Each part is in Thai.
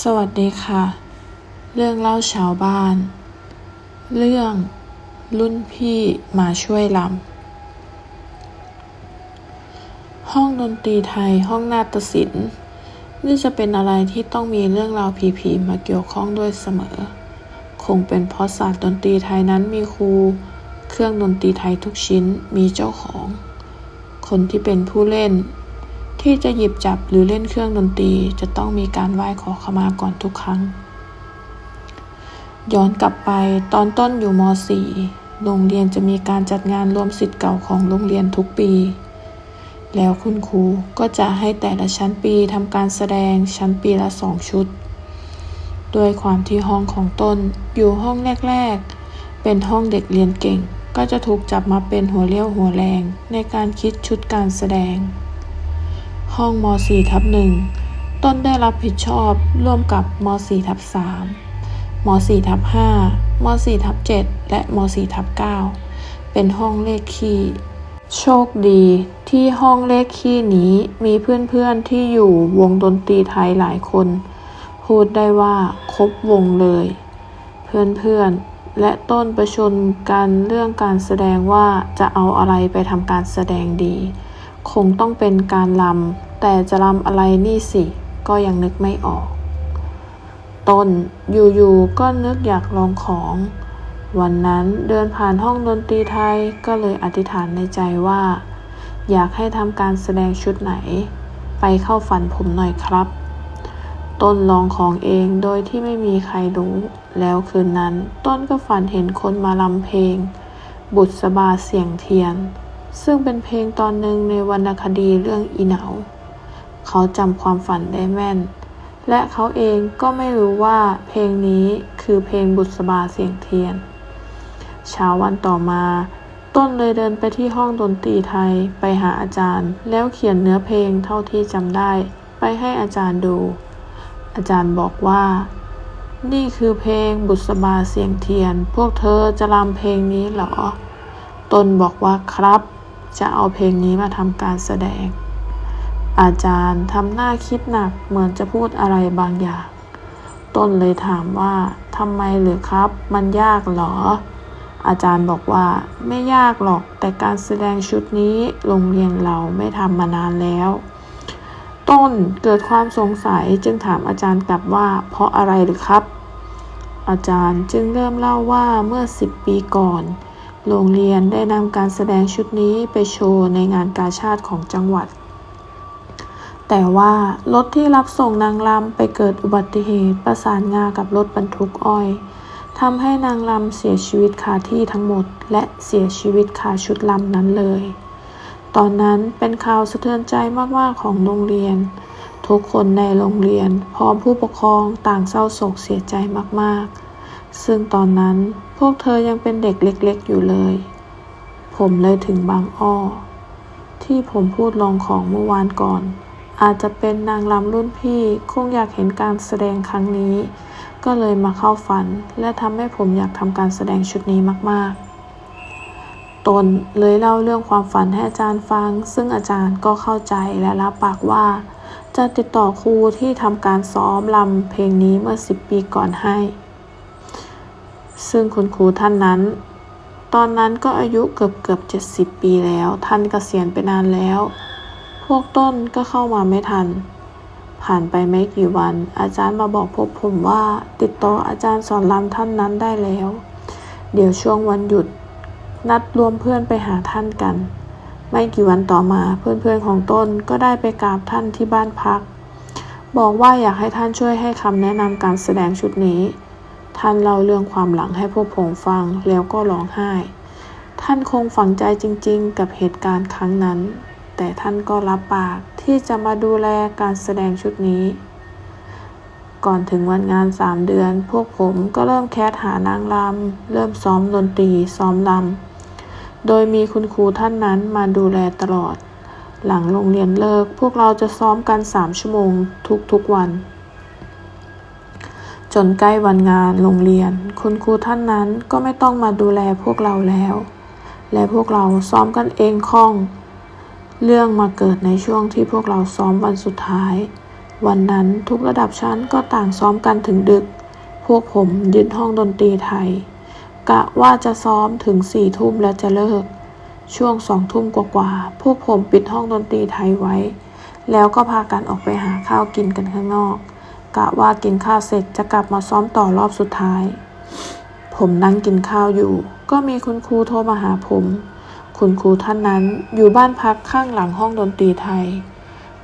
สวัสดีค่ะ เรื่องเล่าชาวบ้าน เรื่องรุ่นพี่มาช่วยลำห้องดนตรีไทยห้องนาฏศิลป์นี่จะเป็นอะไรที่ต้องมีเรื่องราวผีๆมาเกี่ยวข้องด้วยเสมอ คงเป็นเพราะศาสตร์ดนตรีไทยนั้นมีครู เครื่องดนตรีไทยทุกชิ้นมีเจ้าของ คนที่เป็นผู้เล่น ที่จะหยิบจับหรือเล่นเครื่องดนตรีจะต้องมีการไหว้ขอขมาก่อนทุกครั้ง ย้อนกลับไปตอนต้นอยู่ม .4 โรงเรียนจะมีการจัดงานรวมสิทธิ์เก่าของโรงเรียนทุกปี แล้วคุณครูก็จะให้แต่ละชั้นปีทำการแสดงชั้นปีละสองชุดด้วยความที่ห้องของต้นอยู่ห้องแรก ๆ เป็นห้องเด็กเรียนเก่ง ก็จะถูกจับมาเป็นหัวเรี่ยวหัวแรงในการคิดชุดการแสดง ห้องม .4 ทับหนึ่งต้นได้รับผิดชอบร่วมกับม .4 ทับ3ม .4 ทับ5ม .4 ทับ7และม .4 ทับ9เป็นห้องเลขคี่ โชคดีที่ห้องเลขคี่นี้มีเพื่อนๆที่อยู่วงดนตรีไทยหลายคน พูดได้ว่าครบวงเลย เพื่อนๆและต้นประชุมกันเรื่องการแสดงว่าจะเอาอะไรไปทำการแสดงดี คงต้องเป็นการลำแต่จะลำอะไรนี่สิ ก็ยังนึกไม่ออกต้นอยู่ๆก็นึกอยากลองของ วันนั้นเดินผ่านห้องดนตรีไทยก็เลยอธิษฐานในใจว่า อยากให้ทำการแสดงชุดไหน ไปเข้าฝันผมหน่อยครับ ต้นลองของเองโดยที่ไม่มีใครรู้ แล้วคืนนั้นต้นก็ฝันเห็นคนมาลำเพลง บุษบาเสียงเทียน ซึ่งเป็นเพลงตอนหนึ่งในวรรณคดีเรื่องอีเหนาเขาจำความฝันได้แม่น และเขาเองก็ไม่รู้ว่าเพลงนี้คือเพลงบุษบาเสียงเทียน เช้าวันต่อมา ต้นเลยเดินไปที่ห้องดนตรีไทยไปหาอาจารย์ แล้วเขียนเนื้อเพลงเท่าที่จำได้ ไปให้อาจารย์ดู อาจารย์บอกว่า นี่คือเพลงบุษบาเสียงเทียน พวกเธอจะรำเพลงนี้เหรอตนบอกว่าครับ จะเอาเพลงนี้มาทำการแสดง อาจารย์ทำหน้าคิดหนักเหมือนจะพูดอะไรบางอย่าง ต้นเลยถามว่าทำไมหรือครับ มันยากเหรอ อาจารย์บอกว่าไม่ยากหรอกแต่การแสดงชุดนี้โรงเรียนเราไม่ทำมานานแล้ว ต้นเกิดความสงสัยจึงถามอาจารย์กลับว่า เพราะอะไรหรือครับ อาจารย์จึงเริ่มเล่าว่าเมื่อ 10 ปีก่อน โรงเรียนได้นำการแสดงชุดนี้ไปโชว์ในงานกาชาติของจังหวัด แต่ว่ารถที่รับส่งนางรำไปเกิดอุบัติเหตุประสานงากับรถบรรทุกอ้อยทำให้นางรำเสียชีวิตคาที่ทั้งหมด และเสียชีวิตคาชุดลำนั้นเลย ตอนนั้นเป็นข่าวสะเทือนใจมากๆของโรงเรียน ทุกคนในโรงเรียนพร้อมผู้ปกครองต่างเศร้าโศกเสียใจมากๆ ซึ่งตอนนั้นพวกเธอยังเป็นเด็กเล็กๆอยู่เลย ผมเลยถึงบางอ้อ ที่ผมพูดลองของเมื่อวานก่อน อาจจะเป็นนางรำรุ่นพี่คงอยากเห็นการแสดงครั้งนี้ ก็เลยมาเข้าฝัน และทำให้ผมอยากทำการแสดงชุดนี้มากๆตนเลยเล่าเรื่องความฝันให้อาจารย์ฟัง ซึ่งอาจารย์ก็เข้าใจและรับปากว่า จะติดต่อครูที่ทำการซ้อมลำเพลงนี้เมื่อ 10 ปีก่อนให้ ซึ่งคุณครูท่านนั้น ตอนนั้นก็อายุเกือบเกือบเจ็ดสิบปีแล้ว ท่านเกษียณไปนานแล้ว พวกต้นก็เข้ามาไม่ทัน ผ่านไปไม่กี่วัน อาจารย์มาบอกพบผมว่า ติดต่ออาจารย์สอนรำท่านนั้นได้แล้ว เดี๋ยวช่วงวันหยุด นัดรวมเพื่อนไปหาท่านกัน ไม่กี่วันต่อมาเพื่อนๆของต้นก็ได้ไปกราบท่านที่บ้านพัก บอกว่าอยากให้ท่านช่วยให้คำแนะนำการแสดงชุดนี้ ท่านเล่าเรื่องความหลังให้พวกผมฟังแล้วก็ร้องไห้ ท่านคงฝังใจจริงๆ กับเหตุการณ์ครั้งนั้น แต่ท่านก็รับปากที่จะมาดูแลการแสดงชุดนี้ ก่อนถึงวันงานสามเดือน พวกผมก็เริ่มแคสหานางรำเริ่มซ้อมดนตรีซ้อมลำโดยมีคุณครูท่านนั้นมาดูแลตลอด หลังโรงเรียนเลิกพวกเราจะซ้อมกันสามชั่วโมงทุกๆวัน จนใกล้วันงานโรงเรียน คุณครูท่านนั้นก็ไม่ต้องมาดูแลพวกเราแล้ว และพวกเราซ้อมกันเองคล่อง เรื่องมาเกิดในช่วงที่พวกเราซ้อมวันสุดท้าย วันนั้นทุกระดับชั้นก็ต่างซ้อมกันถึงดึก พวกผมยึดห้องดนตรีไทย กะว่าจะซ้อมถึงสี่ทุ่มแล้วจะเลิก ช่วงสองทุ่มกว่าๆพวกผมปิดห้องดนตรีไทยไว้ แล้วก็พากันออกไปหาข้าวกินกันข้างนอก กะว่ากินข้าวเสร็จจะกลับมาซ้อมต่อรอบสุดท้าย ผมนั่งกินข้าวอยู่ ก็มีคุณครูโทรมาหาผม คุณครูท่านนั้นอยู่บ้านพักข้างหลังห้องดนตรีไทย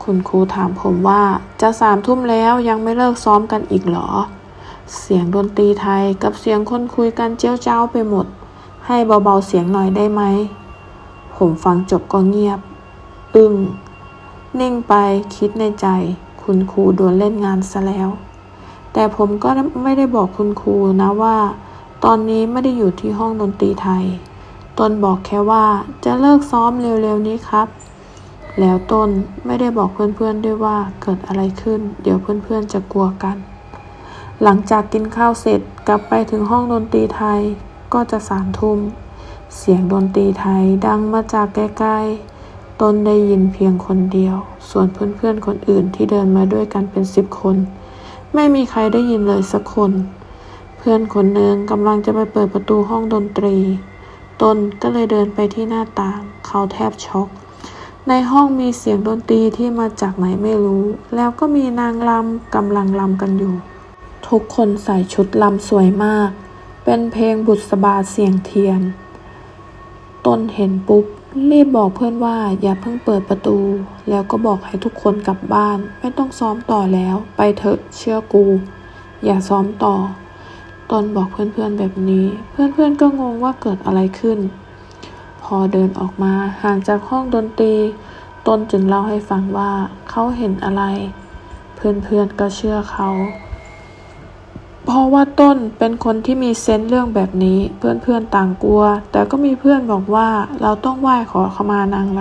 คุณครูถามผมว่าจะสามทุ่มแล้วยังไม่เลิกซ้อมกันอีกหรอ เสียงดนตรีไทยกับเสียงคนคุยกันเจ้าเจ้าไปหมด ให้เบาๆเสียงหน่อยได้ไหม ผมฟังจบก็เงียบ อึ้งนิ่งไปคิดในใจ คุณครูโดนเล่นงานซะแล้ว แต่ผมก็ไม่ได้บอกคุณครูนะว่า ตอนนี้ไม่ได้อยู่ที่ห้องดนตรีไทยต้นบอกแค่ว่าจะเลิกซ้อมเร็วๆนี้ครับ แล้วต้นไม่ได้บอกเพื่อนๆด้วยว่าเกิดอะไรขึ้น เดี๋ยวเพื่อนๆจะกลัวกัน หลังจากกินข้าวเสร็จกลับไปถึงห้องดนตรีไทยก็จะสามทุ่มเสียงดนตรีไทยดังมาจากใกล้ๆ ต้นได้ยินเพียงคนเดียว ส่วนเพื่อนๆคนอื่นที่เดินมาด้วยกันเป็นสิบคน ไม่มีใครได้ยินเลยสักคน เพื่อนคนหนึ่งกำลังจะไปเปิดประตูห้องดนตรี ต้นก็เลยเดินไปที่หน้าต่าง เขาแทบช็อก ในห้องมีเสียงดนตรีที่มาจากไหนไม่รู้ แล้วก็มีนางรำกำลังรำกันอยู่ ทุกคนใส่ชุดลำสวยมาก เป็นเพลงบุษบาเสียงเทียน ตนเห็นปุ๊บ รีบบอกเพื่อนว่าอย่าเพิ่งเปิดประตู แล้วก็บอกให้ทุกคนกลับบ้าน ไม่ต้องซ้อมต่อแล้ว ไปเถอะเชื่อกู อย่าซ้อมต่อ ตนบอกเพื่อนๆแบบนี้ เพื่อนๆก็งงว่าเกิดอะไรขึ้น พอเดินออกมาห่างจากห้องดนตรี ตนจึงเล่าให้ฟังว่าเขาเห็นอะไร เพื่อนๆก็เชื่อเขา เพราะว่าต้นเป็นคนที่มีเซนส์เรื่องแบบนี้ เพื่อนๆต่างกลัว แต่ก็มีเพื่อนบอกว่าเราต้องไหว้ขอขมานางร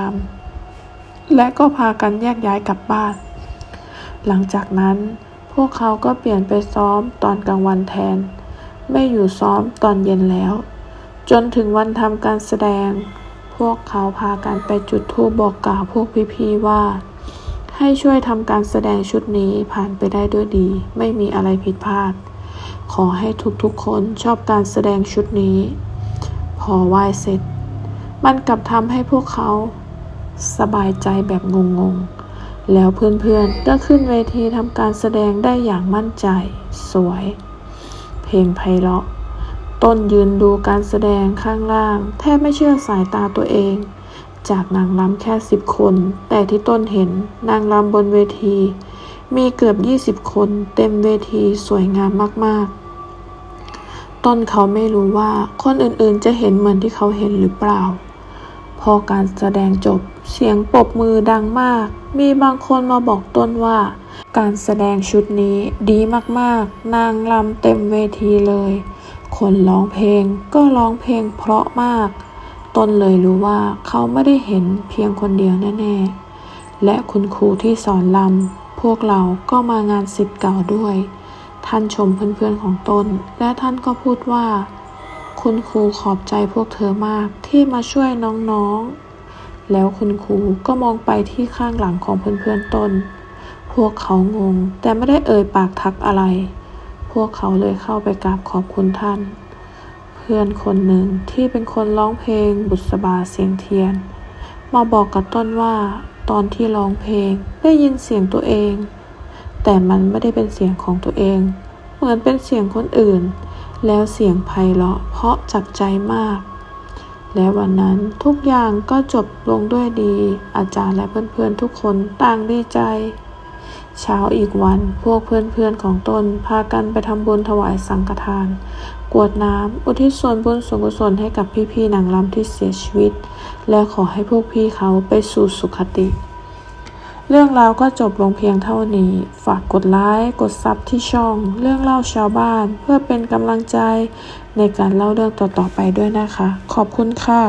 ำและก็พากันแยกย้ายกลับบ้าน หลังจากนั้นพวกเขาก็เปลี่ยนไปซ้อมตอนกลางวันแทน ไม่อยู่ซ้อมตอนเย็นแล้ว จนถึงวันทำการแสดง พวกเขาพากันไปจุดธูปบอกกล่าวพวกพี่ๆว่า ให้ช่วยทำการแสดงชุดนี้ผ่านไปได้ด้วยดี ไม่มีอะไรผิดพลาด ขอให้ทุกๆคนชอบการแสดงชุดนี้ พอไหว้เสร็จ มันกลับทำให้พวกเขา สบายใจแบบงงๆ แล้วเพื่อนๆก็ขึ้นเวทีทำการแสดงได้อย่างมั่นใจ สวย เพลงไพเราะ ต้นยืนดูการแสดงข้างล่าง แทบไม่เชื่อสายตาตัวเอง จากนางรำแค่สิบคน แต่ที่ต้นเห็นนางรำบนเวที มีเกือบยี่สิบคนเต็มเวทีสวยงามมากๆ ต้นเขาไม่รู้ว่าคนอื่นๆจะเห็นเหมือนที่เขาเห็นหรือเปล่า พอการแสดงจบเสียงปรบมือดังมาก มีบางคนมาบอกต้นว่า การแสดงชุดนี้ดีมากๆ นางรำเต็มเวทีเลย คนร้องเพลงก็ร้องเพลงเพราะมาก ต้นเลยรู้ว่าเขาไม่ได้เห็นเพียงคนเดียวแน่ ๆ และคุณครูที่สอนรำ พวกเราก็มางานสิทธิ์เก่าด้วย ท่านชมเพื่อนๆของตน และท่านก็พูดว่า คุณครูขอบใจพวกเธอมากที่มาช่วยน้องๆ แล้วคุณครูก็มองไปที่ข้างหลังของเพื่อนๆตน พวกเขางง แต่ไม่ได้เอ่ยปากทักอะไร พวกเขาเลยเข้าไปกราบขอบคุณท่าน เพื่อนคนหนึ่งที่เป็นคนร้องเพลงบุษบาเสียงเทียน มาบอกกับต้นว่า ตอนที่ร้องเพลงได้ยินเสียงตัวเอง แต่มันไม่ได้เป็นเสียงของตัวเอง เหมือนเป็นเสียงคนอื่น แล้วเสียงไพเราะเพราะจับใจมาก และวันนั้นทุกอย่างก็จบลงด้วยดี อาจารย์และเพื่อนๆทุกคนต่างดีใจเช้าอีกวันพวกเพื่อนๆของตนพากันไปทำบุญถวายสังฆทาน กวดน้ำอุทิศส่วนบุญส่วนกุศลให้กับพี่ๆนางรำที่เสียชีวิต และขอให้พวกพี่เขาไปสู่สุขติ เรื่องราวก็จบลงเพียงเท่านี้ ฝากกดไลค์กดซับที่ช่อง เรื่องเล่าชาวบ้าน เพื่อเป็นกำลังใจในการเล่าเรื่องต่อๆไปด้วยนะคะ ขอบคุณค่ะ